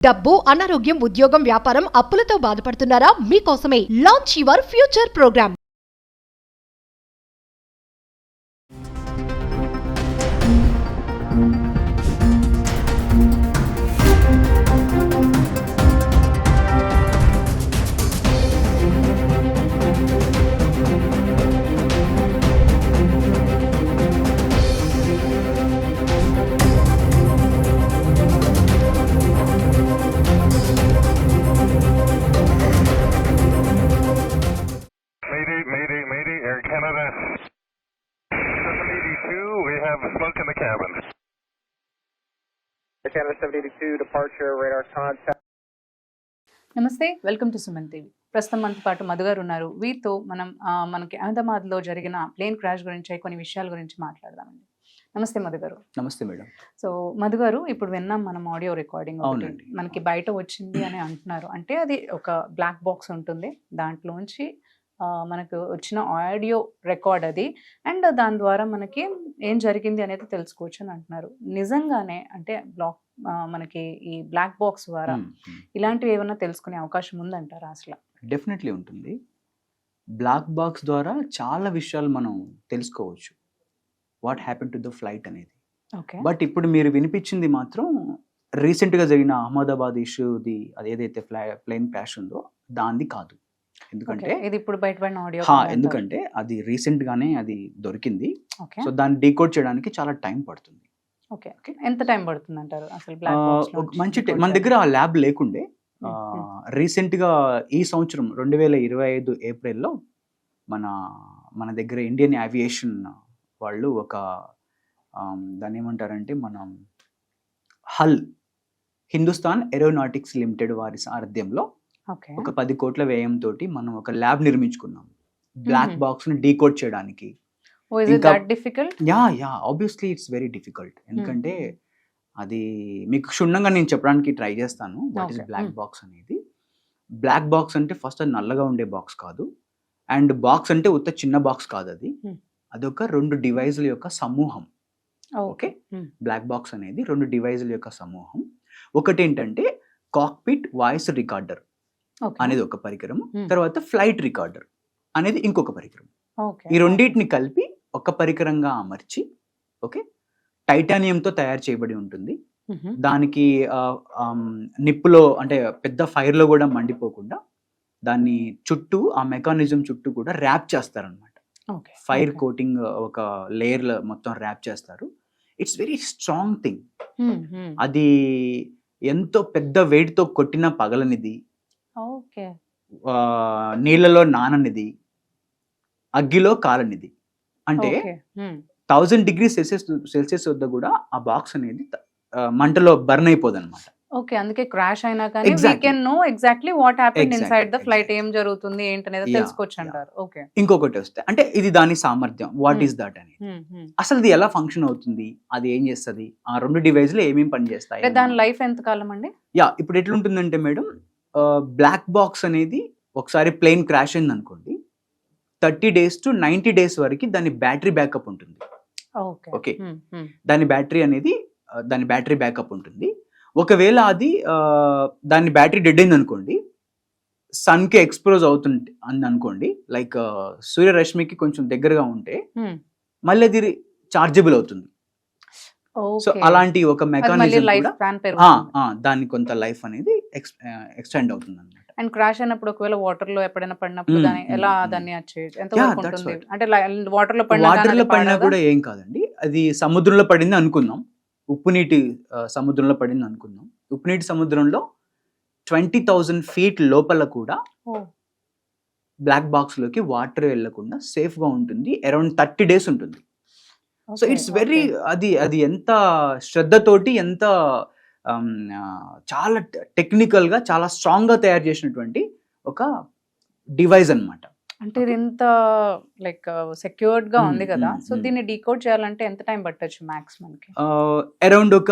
డబ్బు అనారోగ్యం ఉద్యోగం వ్యాపారం అప్పులతో బాధపడుతున్నారా? మీకోసమే లాంచ్ యువర్ ఫ్యూచర్ ప్రోగ్రామ్ నమస్తే వెల్కమ్ టు సుమన్ టీవీ. ప్రస్తుతం మనతో పాటు మధు గారు ఉన్నారు. వీరితో మనం మనకి అహ్మదాబాద్లో జరిగిన ప్లేన్ క్రాష్ గురించి కొన్ని విషయాల గురించి మాట్లాడదామండి. నమస్తే మధు గారు. నమస్తే మేడం. సో మధు గారు ఇప్పుడు విన్నాం మనం ఆడియో రికార్డింగ్ అవునండి. మనకి బయట వచ్చింది అని అంటున్నారు. అంటే అది ఒక బ్లాక్ బాక్స్ ఉంటుంది. దాంట్లోంచి మనకు వచ్చిన ఆడియో రికార్డ్ అది. అండ్ దాని ద్వారా మనకి ఏం జరిగింది అనేది తెలుసుకోవచ్చు అని అంటున్నారు. నిజంగానే అంటే బ్లాక్ మనకి ఈ బ్లాక్ బాక్స్ ద్వారా ఇలాంటివి ఏమైనా తెలుసుకునే అవకాశం ఉందంటారా అసలు? డెఫినెట్లీ ఉంటుంది. బ్లాక్ బాక్స్ ద్వారా చాలా విషయాలు మనం తెలుసుకోవచ్చు. What happen to the flight అనేది. ఓకే. బట్ ఇప్పుడు మీరు వినిపించింది మాత్రం రీసెంట్గా జరిగిన అహ్మదాబాద్ ఇష్యూది అది ఏదైతే ఫ్లై ప్లేన్ క్రాష్ ఉందో దాంది కాదు. ఎందుకంటే ఇది ఇప్పుడు బయటపడిన ఆడియో హా, ఎందుకంటే అది రీసెంట్ గానే అది దొరికింది. ఓకే. సో దాన్ని డీకోడ్ చేయడానికి చాలా టైం పడుతుంది. ఓకే ఎంత టైం పడుతుంది అంటారు అసలు మంచి మన దగ్గర ఆ ల్యాబ్ లేకుండే రీసెంట్గా ఈ సంవత్సరం రెండు వేల ఇరవై ఐదు ఏప్రిల్లో మన మన దగ్గర ఇండియన్ ఏవియేషన్ వాళ్ళు ఒక దాన్ని ఏమంటారంటే మనం హల్ హిందుస్థాన్ ఏరోనాటిక్స్ లిమిటెడ్ వారి సారథ్యంలో ఒక పది కోట్ల వ్యయంతో మనం ఒక ల్యాబ్ నిర్మించుకున్నాం. బ్లాక్. బాక్స్ని డీకోడ్ చేయడానికి. That ya ya obviously it's very difficult ఎందుకంటే అది మీకు క్షుణ్ణంగా నేను చెప్పడానికి ట్రై చేస్తాను వాట్ ఇస్. బ్లాక్. బాక్స్ అనేది. బ్లాక్ బాక్స్ అంటే ఫస్ట్ అది నల్లగా ఉండే బాక్స్ కాదు. అండ్ బాక్స్ అంటే ఉత్త చిన్న బాక్స్ కాదు అది. అదొక రెండు డివైజుల యొక్క సమూహం. ఓకే. బ్లాక్ బాక్స్ అనేది రెండు డివైజుల యొక్క సమూహం. ఒకటి ఏంటంటే కాక్పిట్ వాయిస్ రికార్డర్ అనేది ఒక పరికరం. తర్వాత ఫ్లైట్ రికార్డర్ అనేది ఇంకొక పరికరం. ఈ రెండింటిని కలిపి ఒక పరికరంగా అమర్చి ఓకే టైటానియంతో తయారు చేయబడి ఉంటుంది. దానికి నిప్పులో అంటే పెద్ద ఫైర్లో కూడా మండిపోకుండా దాన్ని చుట్టూ ఆ మెకానిజం చుట్టూ కూడా ర్యాప్ చేస్తారనమాట ఫైర్ కోటింగ్ ఒక లేయర్ మొత్తం ర్యాప్ చేస్తారు. It's very strong thing. అది ఎంతో పెద్ద వెయిట్తో కొట్టిన పగలనిది. నీళ్ళలో నాననిది అగ్గిలో కాలనిది. అంటే థౌజండ్ డిగ్రీ సెల్సియస్ సెల్సియస్ వద్ద కూడా ఆ బాక్స్ అనేది మంటలో బర్న్ అయిపోదు అనమాట ఓకే అందుకే క్రాష్ అయినా కానీ we. Can know exactly what Exactly, inside the flight. ఏం జరుగుతుంది ఏంటనేది తెలుసుకోవచ్చు. అంటారు ఓకే. ఇంకొకటి వస్తే అంటే ఇది దాని సామర్థ్యం వాట్. ఈస్ దట్ అని అసలు ఇది ఎలా ఫంక్షన్ అవుతుంది అది ఏం చేస్తుంది ఆ రెండు డివైజ్లు ఏమేమి పని చేస్తాయి దాని లైఫ్ ఎంత కాలం అండి? యా ఇప్పుడు ఎట్లుంటుందంటే మేడం బ్లాక్ బాక్స్ అనేది ఒకసారి ప్లేన్ క్రాష్ అయింది అనుకోండి thirty days to ninety days వరకు దాని బ్యాటరీ బ్యాకప్ ఉంటుంది. Okay Okay. దాని బ్యాటరీ అనేది దాని బ్యాటరీ బ్యాకప్ ఉంటుంది. ఒకవేళ అది దాని బ్యాటరీ డెడ్ అయింది అనుకోండి సన్కి ఎక్స్పోజ్ అవుతుంది అని అనుకోండి లైక్ సూర్యరశ్మికి కొంచెం దగ్గరగా ఉంటే మళ్ళీ అది చార్జబుల్ అవుతుంది. సో అలాంటి ఒక మెకానిజం దాని కొంత లైఫ్ అనేది ఎక్స్టెండ్ అవుతుంది అనమాట అండ్ క్రాష్ అయినప్పుడు ఒకవేళ వాటర్లో ఎప్పుడైనా పడినప్పుడు ఎలా. దాన్ని ఎంత. అంటే వాటర్లో పడినా వాటర్లో పడినా? కూడా ఏం కాదండి. అది సముద్రంలో పడింది అనుకుందాం. ఉప్పు నీటి సముద్రంలో పడింది అనుకుందాం. ఉప్పు నీటి సముద్రంలో ట్వంటీ థౌజండ్ ఫీట్ లోపల కూడా. బ్లాక్ బాక్స్లోకి వాటర్ వెళ్ళకుండా సేఫ్గా ఉంటుంది. అరౌండ్ థర్టీ డేస్ ఉంటుంది. So it's very. అది అది ఎంత శ్రద్ధతోటి ఎంత చాలా టెక్నికల్గా చాలా స్ట్రాంగ్గా తయారు చేసినటువంటి ఒక డివైస్ అన్నమాట. అంటే ఇది ఎంత లైక్ సెక్యూర్డ్గా Hmm, ఉంది కదా. hmm, so hmm. దీన్ని డీకోడ్ చేయాలంటే ఎంత టైం పట్టొచ్చు మ్యాక్స్ మనకి? అరౌండ్ ఒక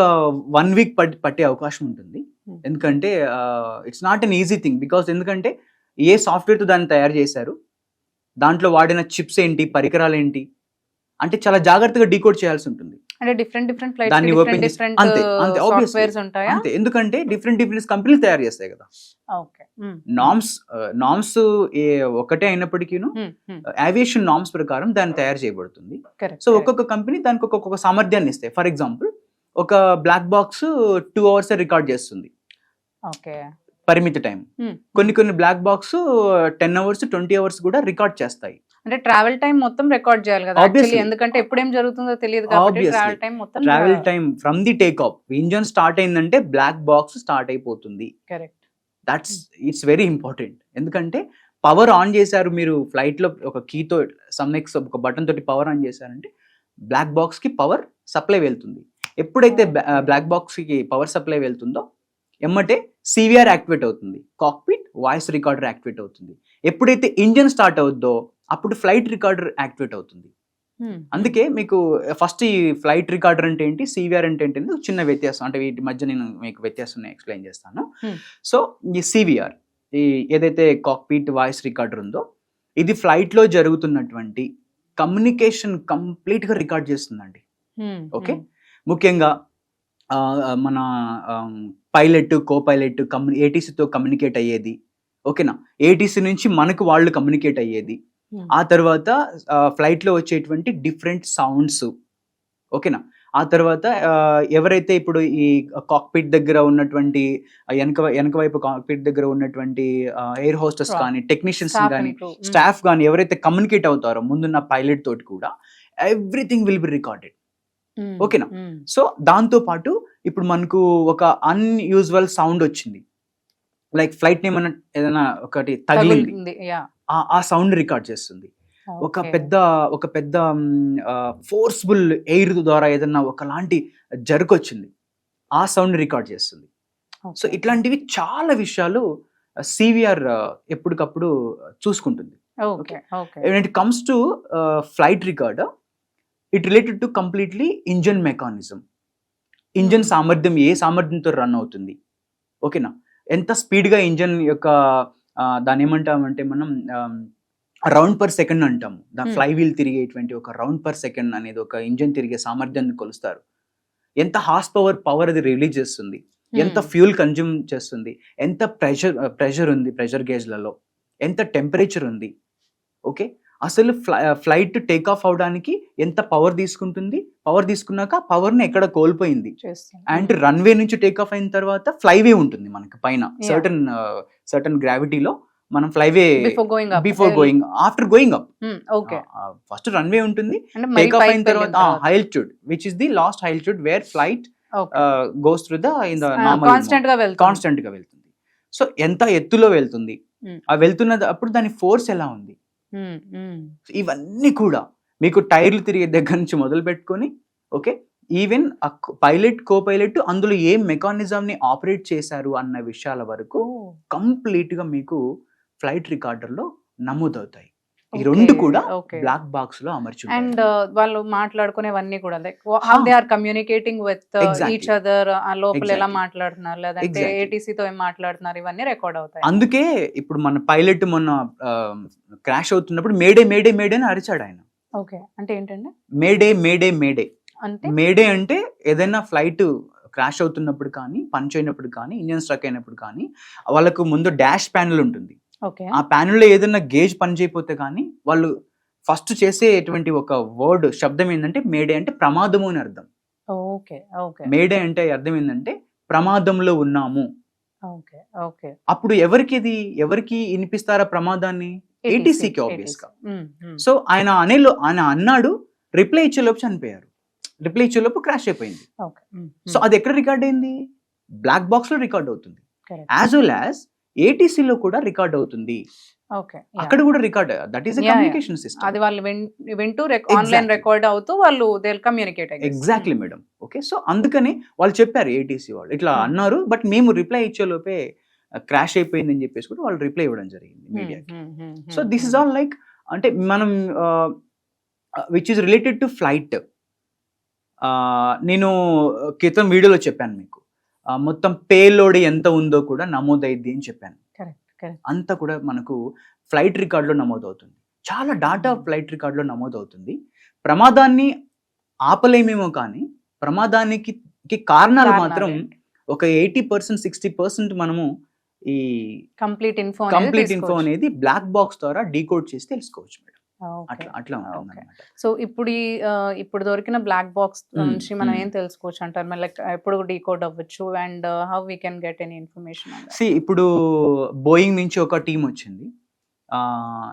వన్ వీక్ పట్టి అవకాశం ఉంటుంది. Hmm. ఎందుకంటే it's not an easy thing because ఎందుకంటే ఏ సాఫ్ట్వేర్తో దాన్ని తయారు చేశారు? దాంట్లో వాడిన చిప్స్ ఏంటి? పరికరాలు ఏంటి? అంటే చాలా జాగ్రత్తగా డీకోడ్ చేయాల్సి ఉంటుంది. అంటే డిఫరెంట్ దాన్ని డిఫరెంట్ అంతే, ఎందుకంటే డిఫరెంట్ డిఫరెంట్ కంపెనీలు తయారు చేస్తాయి కదా. ఓకే. నామ్స్ నామ్స్ ఒకటే అయినప్పటికీను ఏవియేషన్ నామ్స్ ప్రకారం దాన్ని తయారు చేయబడుతుంది. సో ఒక్కొక్క కంపెనీ దానికి ఒక్కొక్క సామర్థ్యాన్ని ఇస్తాయి. ఫర్ ఎగ్జాంపుల్ ఒక black box two hours record చేస్తుంది. ఓకే. పరిమిత టైం కొన్ని కొన్ని black box ten hours twenty hours కూడా రికార్డ్ చేస్తాయి. అంటే ట్రావెల్ టైం మొత్తం రికార్డ్ చేయాలి కదా. యాక్చువల్లీ ఎందుకంటే ఎప్పుడేం జరుగుతుందో తెలియదు కాబట్టి. ట్రావెల్ టైం మొత్తం travel time from the take off engine start అయిందంటే బ్లాక్ బాక్స్ స్టార్ట్ అయిపోతుంది. Correct that's it's very important ఎందుకంటే పవర్ ఆన్ చేశారు మీరు ఫ్లైట్లో ఒక కీతో సమ్నెక్స్ ఒక బటన్ తోటి పవర్ ఆన్ చేశారంటే బ్లాక్ బాక్స్కి పవర్ సప్లై వెళ్తుంది. ఎప్పుడైతే బ్లాక్ బాక్స్కి పవర్ సప్లై వెళ్తుందో ఎమ్మటే సివిఆర్ యాక్టివేట్ అవుతుంది. కాక్పిట్ వాయిస్ రికార్డర్ యాక్టివేట్ అవుతుంది. ఎప్పుడైతే ఇంజన్ స్టార్ట్ అవుద్దో అప్పుడు ఫ్లైట్ రికార్డర్ యాక్టివేట్ అవుతుంది. అందుకే మీకు ఫస్ట్ ఈ ఫ్లైట్ రికార్డర్ అంటే ఏంటి? సివిఆర్ అంటే ఏంటి? చిన్న వ్యత్యాసం. అంటే వీటి మధ్య నేను మీకు వ్యత్యాసం ఎక్స్ప్లెయిన్ చేస్తాను. Hmm. సో ఈ సివిఆర్ ఈ ఏదైతే కాక్పీట్ వాయిస్ రికార్డర్ ఉందో ఇది ఫ్లైట్లో జరుగుతున్నటువంటి కమ్యూనికేషన్ కంప్లీట్గా రికార్డ్ చేస్తుందండి. ఓకే? ముఖ్యంగా మన పైలట్ కో పైలట్ కమ్యూ ఏటీసీతో కమ్యూనికేట్ అయ్యేది. ఓకేనా? ఏటీసీ నుంచి మనకు వాళ్ళు కమ్యూనికేట్ అయ్యేది. ఆ తర్వాత ఫ్లైట్లో వచ్చేటువంటి డిఫరెంట్ సౌండ్స్. ఓకేనా? ఆ తర్వాత ఎవరైతే ఇప్పుడు ఈ కాక్పిట్ దగ్గర ఉన్నటువంటి వెనక వెనక వైపు కాక్పిట్ దగ్గర ఉన్నటువంటి ఎయిర్ Staff. కానీ టెక్నీషియన్స్ కానీ స్టాఫ్ కానీ ఎవరైతే కమ్యూనికేట్ అవుతారో ముందున్న పైలట్ తోటి కూడా ఎవ్రీథింగ్ విల్ బి రికార్డెడ్. ఓకేనా? సో దాంతో పాటు ఇప్పుడు మనకు ఒక అన్యూజువల్ సౌండ్ వచ్చింది. లైక్ ఫ్లైట్ ఏమైనా ఏదైనా ఒకటి తగిలింది. ఆ- ఆ సౌండ్ రికార్డ్ చేస్తుంది. ఒక పెద్ద ఒక పెద్ద ఫోర్స్ఫుల్ ఎయిర్ ద్వారా ఏదన్నా ఒకలాంటి జరుకు వచ్చింది. ఆ సౌండ్ రికార్డ్ చేస్తుంది. సో ఇట్లాంటివి చాలా విషయాలు సివిఆర్ ఎప్పటికప్పుడు చూసుకుంటుంది. Comes to uh, flight recorder it related to completely engine mechanism engine. సామర్థ్యం ఏ సామర్థ్యంతో రన్ అవుతుంది. ఓకేనా ఎంత స్పీడ్గా ఇంజన్ యొక్క ఆ, దాన్ని ఏమంటామంటే మనం రౌండ్ పర్ సెకండ్ అంటాము దా Hmm. ఫ్లై వీల్ తిరిగేటువంటి ఒక రౌండ్ పర్ సెకండ్ అనేది ఒక ఇంజన్ తిరిగే సామర్థ్యాన్ని కొలుస్తారు. ఎంత హార్స్ పవర్ పవర్ అది రిలీజ్ చేస్తుంది. ఎంత ఫ్యూల్ కన్జ్యూమ్ చేస్తుంది. ఎంత ప్రెషర్ ప్రెషర్ ఉంది ప్రెషర్ గేజ్లలో. ఎంత టెంపరేచర్ ఉంది. ఓకే? అసలు ఫ్లైట్ టేక్ ఆఫ్ అవడానికి ఎంత పవర్ తీసుకుంటుంది? పవర్ తీసుకున్నాక పవర్ని ఎక్కడ కోల్పోయింది? అండ్ రన్వే నుంచి టేక్ ఆఫ్ అయిన తర్వాత ఫ్లైవే ఉంటుంది మనకి పైన. సర్టన్ సర్టన్ గ్రావిటీలో మనం flyway before going up before going after going up okay first runway ఉంటుంది. టేక్ ఆఫ్ అయిన తర్వాత altitude which is the last altitude where flight goes through the in the కాన్స్టెంట్గా వెళ్తాం కాన్స్టెంట్గా వెళ్తుంది. సో ఎంత ఎత్తులో వెళ్తుంది? Hmm. ఆ వెళ్తున్నది అప్పుడు దాని ఫోర్స్ ఎలా ఉంది? ఇవన్నీ కూడా మీకు టైర్లు తిరిగే దగ్గర నుంచి మొదలు పెట్టుకొని okay even pilot co pilot అందులో ఏ మెకానిజం ని ఆపరేట్ చేశారు అన్న విషయాల వరకు కంప్లీట్గా మీకు ఫ్లైట్ రికార్డర్లో నమోదవుతాయి. ఈ రెండు కూడా బ్లాక్ బాక్స్లో అమర్చి. అండ్ వాళ్ళు మాట్లాడుకునేవన్నీ కూడా like how they are communicating with. Each other ఆ లోపల ఎలా. మాట్లాడుతున్నారు లేదంటే. ఏటీసీ తో ఏం మాట్లాడుతున్నారు ఇవన్నీ రికార్డ్ అవుతాయి అందుకే ఇప్పుడు మన పైలట్ మొన్న క్రాష్ అవుతున్నప్పుడు మేడే మేడే మేడే అని అరిచాడు ఆయన ఓకే అంటే ఏంటండి మేడే మేడే మేడే అంటే మేడే అంటే ఏదైనా ఫ్లైట్ క్రాష్ అవుతున్నప్పుడు కానీ పంచ్ అయినప్పుడు కానీ ఇంజన్ స్ట్రక్ అయినప్పుడు కానీ వాళ్ళకు ముందు డాష్ ప్యానల్ ఉంటుంది ఆ ప్యానెల్లో ఏదైనా గేజ్ పని చేయకపోతే కానీ వాళ్ళు ఫస్ట్ చేసేటువంటి ఒక వర్డ్ శబ్దం ఏంటంటే మేడే అంటే ప్రమాదము అని అర్థం. Okay okay. మేడే అంటే అర్థం ఏంటంటే ప్రమాదంలో ఉన్నాము. Okay okay. అప్పుడు ఎవరికి ఇది ఎవరికి వినిపిస్తారా ప్రమాదాన్ని? ATC కి obvious గా. సో ఆయన అనేలో ఆయన అన్నాడు రిప్లై ఇచ్చేలోపు చనిపోయారు. రిప్లై ఇచ్చేలోపు క్రాష్ అయిపోయింది. సో అది ఎక్కడ రికార్డ్ అయింది? బ్లాక్ బాక్స్లో రికార్డ్ అవుతుంది. యాజ్ వెల్ యాజ్ ఏటీసీలో కూడా రికార్డ్ అవుతుంది. ఓకే. అక్కడ కూడా record that is. Communication system అది వాళ్ళు వింటూ ఆన్లైన్. రికార్డ్ అవుతూ వాళ్ళు they communicate exactly madam okay so అందుకని వాళ్ళు చెప్పారు ఏటీసీ వాళ్ళు. ఇట్లా Hmm. అన్నారు బట్ మేము రిప్లై ఇచ్చేలోపే క్రాష్ అయిపోయింది అని చెప్పేసి కూడా వాళ్ళు రిప్లై ఇవ్వడం జరిగింది మీడియాకి so this is all like అంటే మనం which is related to flight నేను క్రితం వీడియోలో చెప్పాను మీకు. మొత్తం పేలోడ్ ఎంత ఉందో కూడా నమోదైద్ది అని చెప్పాను. అంతా కూడా మనకు ఫ్లైట్ రికార్డులో నమోదవుతుంది. చాలా డాటా ఫ్లైట్ రికార్డులో నమోదవుతుంది. ప్రమాదాన్ని ఆపలేమేమో కానీ ప్రమాదానికి కారణాలు మాత్రం? ఒక ఎయిటీ పర్సెంట్ సిక్స్టీ పర్సెంట్ మనము ఈ కంప్లీట్ ఇన్ఫో కంప్లీట్ ఇన్ఫో అనేది బ్లాక్ బాక్స్ ద్వారా డీకోడ్ చేసి తెలుసుకోవచ్చు మేడం. అట్లా అట్లా ఉంటుంది. సో ఇప్పుడు ఇప్పుడు దొరికిన బ్లాక్ బాక్స్ నుంచి మనం. ఏం తెలుసుకోవచ్చు అంటారు? మళ్ళీ ఎప్పుడు డీకోడ్ అవ్వచ్చు and how we can get any information See, ఇప్పుడు బోయింగ్ నుంచి ఒక టీం వచ్చింది.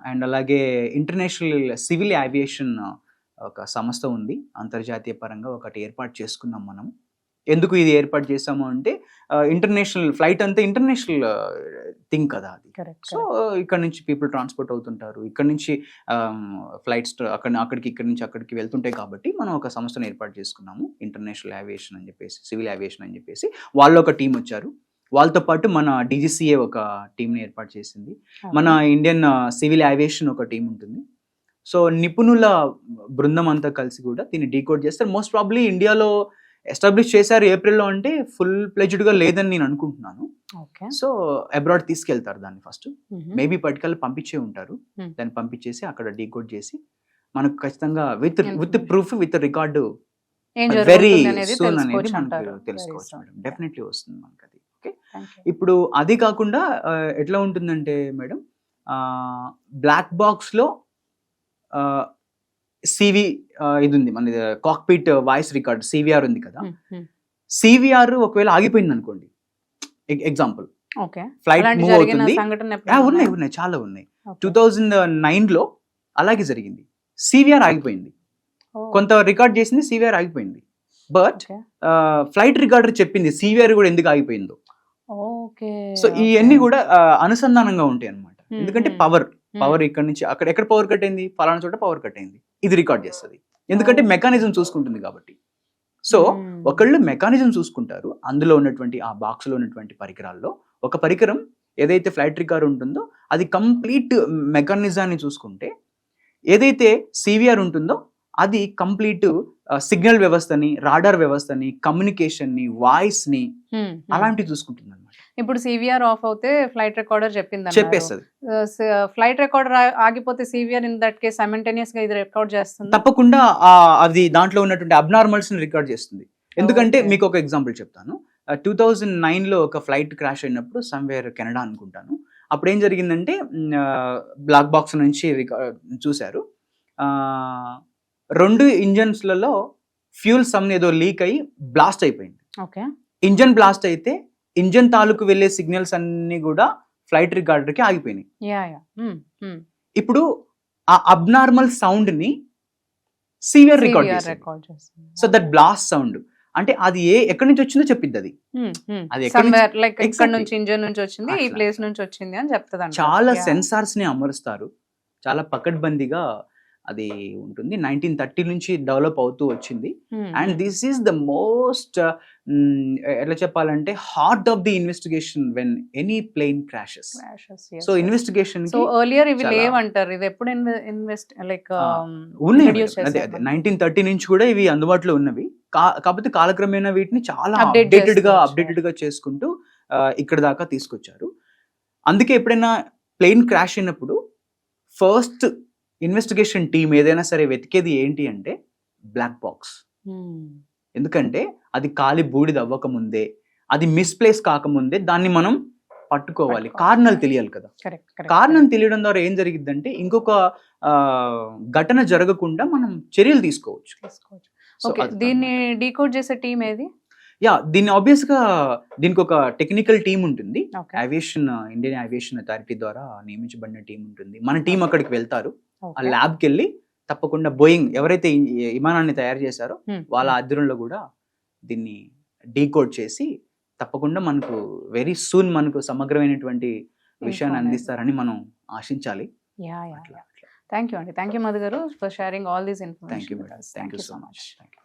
అండ్ అలాగే ఇంటర్నేషనల్ సివిల్ ఏవియేషన్ ఒక సంస్థ ఉంది. అంతర్జాతీయ పరంగా ఒకటి ఏర్పాటు చేసుకున్నాం మనం. ఎందుకు ఇది ఏర్పాటు చేసాము అంటే ఇంటర్నేషనల్ ఫ్లైట్ అంతా ఇంటర్నేషనల్ థింగ్ కదా అది. సో ఇక్కడ నుంచి పీపుల్ ట్రాన్స్పోర్ట్ అవుతుంటారు. ఇక్కడ నుంచి ఫ్లైట్స్ అక్కడ అక్కడికి ఇక్కడ నుంచి అక్కడికి వెళ్తుంటాయి కాబట్టి మనం ఒక సంస్థను ఏర్పాటు చేసుకున్నాము. ఇంటర్నేషనల్ ఏవియేషన్ అని చెప్పేసి సివిల్ ఏవియేషన్ అని చెప్పేసి. వాళ్ళు ఒక టీం వచ్చారు. వాళ్ళతో పాటు మన డీజీసీఏ ఒక టీంని ఏర్పాటు చేసింది. మన ఇండియన్ సివిల్ ఏవియేషన్ ఒక టీం ఉంటుంది. సో నిపుణుల బృందం అంతా కలిసి కూడా దీన్ని డీకోడ్ చేస్తారు. మోస్ట్ ప్రాబ్లీ ఇండియాలో ఎస్టాబ్లిష్ చేశారు ఏప్రిల్లో అంటే ఫుల్గా లేదని నేను అనుకుంటున్నాను. ఓకే. సో అబ్రాడ్ తీసుకెళ్తారు దాన్ని ఫస్ట్. మేబీ పట్టుకెళ్ళి పంపించే ఉంటారు. దాన్ని పంపించేసి అక్కడ డీకోడ్ చేసి మనకు ఖచ్చితంగా with with. Proof with record very soon అనేది తెలుసుకోవచ్చు మనకు అంటారు తెలుసుకోవచ్చు మేడం. డెఫినెట్లీ వస్తుంది మనకి అది ఓకే. ఇప్పుడు అది కాకుండా ఎట్లా ఉంటుందంటే మేడం బ్లాక్ బాక్స్లో సివి ఇది ఉంది మన కాక్పిట్ వాయిస్ రికార్డ్ సివిఆర్ ఉంది కదా. సివిఆర్ ఒకవేళ ఆగిపోయింది అనుకోండి ఎగ్జాంపుల్ ఫ్లైట్ మూవ్ అవుతుంది ఉన్నాయి ఉన్నాయా? చాలా ఉన్నాయి. టూ థౌజండ్ నైన్లో అలాగే జరిగింది సివిఆర్ ఆగిపోయింది కొంత రికార్డ్ చేసింది సివిఆర్ ఆగిపోయింది బట్. ఫ్లైట్ రికార్డర్ చెప్పింది సివిఆర్ కూడా ఎందుకు ఆగిపోయిందో సో. ఇవన్నీ కూడా అనుసంధానంగా ఉంటాయి అన్నమాట Hmm, ఎందుకంటే. పవర్. పవర్ ఇక్కడ నుంచి అక్కడ ఎక్కడ పవర్ కట్ అయింది ఫలానా చోట పవర్ కట్ అయింది ఇది రికార్డ్ చేస్తుంది ఎందుకంటే. మెకానిజం చూసుకుంటుంది కాబట్టి సో. ఒకళ్ళు మెకానిజం చూసుకుంటారు అందులో ఉన్నటువంటి ఆ బాక్స్లో ఉన్నటువంటి పరికరాల్లో ఒక పరికరం ఏదైతే ఫ్లైట్ రికార్డ్ ఉంటుందో అది కంప్లీట్ మెకానిజాన్ని చూసుకుంటే ఏదైతే సివిఆర్ ఉంటుందో అది కంప్లీట్ సిగ్నల్ వ్యవస్థని రాడార్ వ్యవస్థని కమ్యూనికేషన్ని వాయిస్ని Hmm, hmm. అలాంటివి చూసుకుంటుంది ఇప్పుడు సివిఆర్ ఆఫ్ అవుతే ఫ్లైట్ రికార్డర్ చెప్పింది చెప్పేస్తుంది. ఫ్లైట్ రికార్డర్ ఆగిపోతే C V R in that case సైమల్టేనియస్గా ఇది రికార్డ్ చేస్తుంది. తప్పకుండా అది దాంట్లో ఉన్నటువంటి అబ్నార్మల్స్ని రికార్డ్ చేస్తుంది ఎందుకంటే Okay. మీకు ఒక ఎగ్జాంపుల్ చెప్తాను. టూ థౌజండ్ నైన్లో ఒక ఫ్లైట్ క్రాష్ అయినప్పుడు సమ్వేర్ కెనడా అనుకుంటాను. అప్పుడు ఏం జరిగిందంటే బ్లాక్ బాక్స్ నుంచి రికా- చూశారు. రెండు ఇంజన్స్లలో ఫ్యూల్ సమ్ ఏదో లీక్ అయ్యి బ్లాస్ట్ అయిపోయింది. ఓకే ఇంజన్ బ్లాస్ట్ అయితే ఇంజన్ తాలూకు వెళ్ళే సిగ్నల్స్ అన్ని కూడా ఫ్లైట్ రికార్డర్కి ఆగిపోయినాయి. Ya ya. ఇప్పుడు ఆ abnormal సౌండ్ని C V R record so that blast sound. అంటే అది ఏ ఎక్కడి నుంచి వచ్చిందో చెప్పిద్ది అది. ఎక్కడి నుంచి- ఇంజన్ నుంచి వచ్చింది ఈ. ప్లేస్ నుంచి వచ్చింది అని చెప్తుంది చాలా సెన్సార్స్ని అమరుస్తారు. చాలా పకడ్బందీగా అది ఉంటుంది. నైన్టీన్ థర్టీ నుంచి డెవలప్ అవుతూ వచ్చింది. And this is the most ఎట్లా చెప్పాలంటే heart of the investigation when any plane crashes. So investigation so earlier ఇవి చాలా- లేవంటారు. ఇది ఎప్పుడు ఇన్వెస్ట్ లైక్ ఉన్నాయి. అదే అదే. నైన్టీన్ థర్టీ నుంచి కూడా ఇవి అందుబాటులో ఉన్నవి. కాకపోతే కాలక్రమేణా వీటిని చాలా అప్డేటెడ్గా. అప్డేటెడ్గా చేసుకుంటూ ఇక్కడ దాకా తీసుకొచ్చారు. అందుకే ఎప్పుడైనా ప్లేన్ క్రాష్ అయినప్పుడు ఫస్ట్ ఇన్వెస్టిగేషన్ టీం ఏదైనా సరే వెతికేది ఏంటి అంటే బ్లాక్ బాక్స్. ఎందుకంటే అది కాలి బూడిద అవ్వకముందే అది మిస్ప్లేస్ కాకముందే దాన్ని మనం పట్టుకోవాలి. కారణాలు తెలియాలి కదా. కారణం తెలియడం ద్వారా ఏం జరిగిద్దంటే ఇంకొక ఘటన జరగకుండా మనం చర్యలు తీసుకోవచ్చు. దీన్ని. డీకోడ్ చేసే టీం ఏది? యా దీన్ని ఆబ్వియస్గా దీనికి ఒక టెక్నికల్ టీం ఉంటుంది. ఏవియేషన్ ఇండియన్ ఏవియేషన్ అథారిటీ ద్వారా నియమించబడిన టీం ఉంటుంది. మన టీం అక్కడికి వెళ్తారు. ఆ ల్యాబ్కి వెళ్ళి తప్పకుండా బోయింగ్ ఎవరైతే విమానాన్ని తయారు చేశారో వాళ్ళ ఆధ్వర్యంలో కూడా దీన్ని డీకోడ్ చేసి తప్పకుండా మనకు వెరీ సూన్ మనకు సమగ్రమైనటువంటి విషయాన్ని. అందిస్తారని మనం ఆశించాలి. థ్యాంక్ యూ అండి. థ్యాంక్ యూ మధు గారు for sharing all these thank you information thank you so much. Thank you